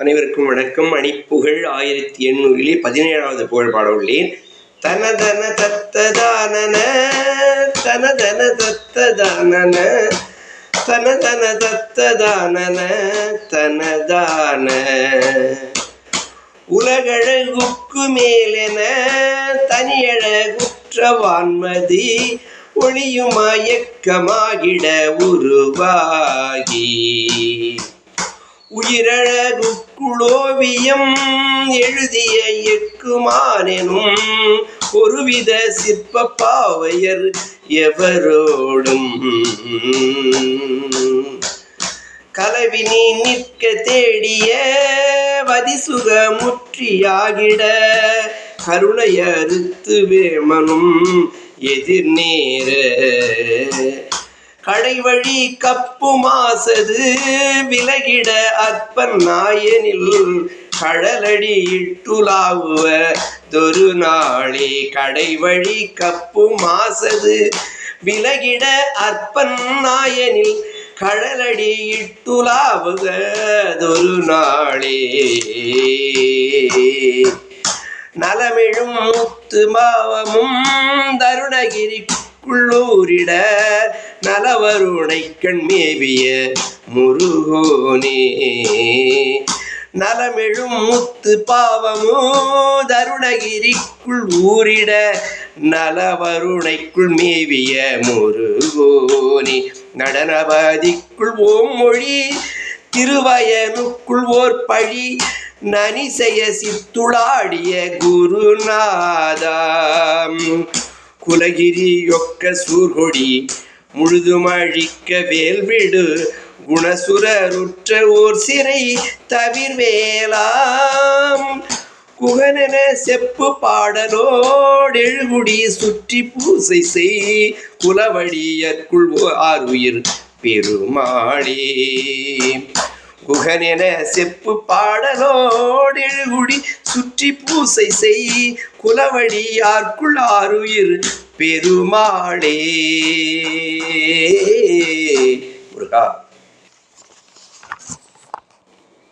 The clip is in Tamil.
அனைவருக்கும் வணக்கம். அணிப்புகழ் ஆயிரத்தி எண்ணூறிலே பதினேழாவது புகழ் பாட உள்ளேன் தனதன தத்ததானன தனதன தத்ததானன தனதன தத்ததானன தனதான. உலகழகுக்கு மேலென தனியழகுற்றவான்மதி ஒளியுமாயக்கமாகிட உருவாகி. உயிரழ உயிரழகுக்குளோவியம் எழுதிய எக்குமானெனும் ஒருவித சிற்ப பாவையர் எவரோடும். கலவினி நிற்க தேடிய வதிசுக முற்றியாகிட கருணையறுத்து வேமனும் எதிர்நேர கடைவழி கப்பு மாசது விலகிட அற்பன் நாயனில் கடலடி இட்டுலாவுவ தொரு நாளே. கடைவழி கப்பு மாசது விலகிட அற்பன் நாயனில் கடலடி இட்டுலாவுக தொரு நாளே. நலமிழும் முத்து மாவமும் தருணகிரிக்குள்ளூரிட நலவருடை கண்மேவிய முருகோனே. நலமெழும் முத்து பாவமோ தருணகிரிக்குள் ஊரிட நலவருணைக்குள் மேவிய முருகோனி. நடனபதிக்குள் ஓம் மொழி திருவயனுக்குள் ஓர் பழி நனிசெய சித்துளாடிய குருநாதாம். குலகிரி ஒக்க சூர்கொடி முழுதுமழிக்க வேல்விடு குணசுரருற்ற ஓர் சிறை தவிர்வேலாம் குகனென செப்பு பாடலோடெழுகுடி சுற்றி பூசை செய் குலவழியற்குள் ஆறுயிர் பெருமாளே. குகனென செப்பு பாடலோடெழுகுடி சுற்றி பூசை செய் குலவழியார்க்குள் ஆறுயிர் பெருமாளே. முருகா.